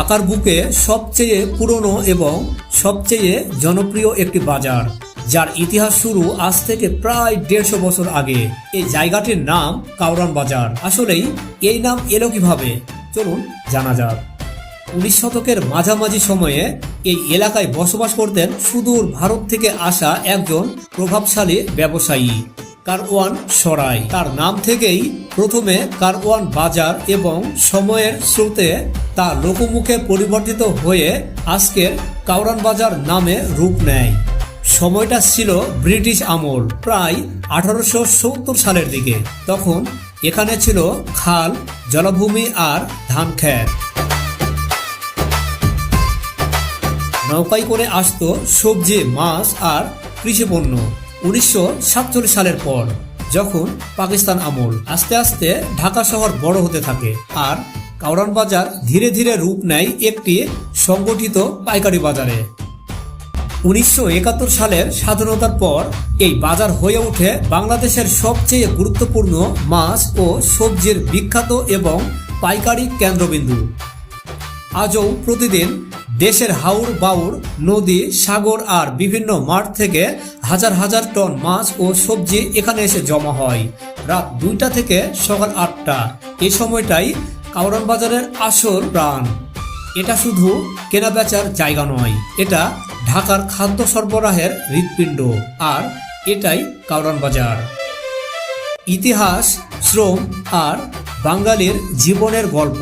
ঢাকার বুকে সবচেয়ে পুরনো এবং সবচেয়ে জনপ্রিয় একটি বাজার, যার ইতিহাস শুরু আজ থেকে প্রায় দেড়শো বছর আগে। এই জায়গাটির নাম কাউরান বাজার। আসলেই এই নাম এলো কীভাবে? চলুন জানা যাক। উনিশ শতকের মাঝামাঝি সময়ে এই এলাকায় বসবাস করতেন সুদূর ভারত থেকে আসা একজন প্রভাবশালী ব্যবসায়ী। কারওয়ান সরাই। তার নাম থেকেই প্রথমে কারওয়ান বাজার এবং সময়ের স্রোতে তা লোকমুখে পরিবর্তিত হয়ে আজকের কাউরান বাজার নামে রূপ নেয়। সময়টা ছিল ব্রিটিশ আমল, প্রায় আঠারোশো সত্তর সালের দিকে। তখন এখানে ছিল খাল, জলাভূমি আর ধান ক্ষেত। নৌকায় করে আসতো সবজি, মাছ আর কৃষিপণ্য। উনিশশো সাতচল্লিশ সালের পর যখন পাকিস্তান আমল আস্তে আস্তে ঢাকা শহর বড় হতে থাকে আর কাউরান বাজার ধীরে ধীরে রূপ নেয় একটি সংগঠিত পাইকারি বাজারে। উনিশশো একাত্তর সালের স্বাধীনতার পর এই বাজার হয়ে ওঠে বাংলাদেশের সবচেয়ে গুরুত্বপূর্ণ মাছ ও সবজির বিখ্যাত এবং পাইকারি কেন্দ্রবিন্দু। আজও প্রতিদিন দেশের হাউর বাউর নদী, সাগর আর বিভিন্ন মাঠ থেকে হাজার হাজার টন মাছ ও সবজি এখানে এসে জমা হয়। রাত দুইটা থেকে সকাল আটটা। এ সময়টাই কাউরান বাজারের আসল প্রাণ। এটা শুধু কেনাবেচার জায়গা নয়, এটা ঢাকার খাদ্য সরবরাহের হৃৎপিণ্ড আর এটাই কাউরান বাজার। ইতিহাস, শ্রম আর বাঙালির জীবনের গল্প।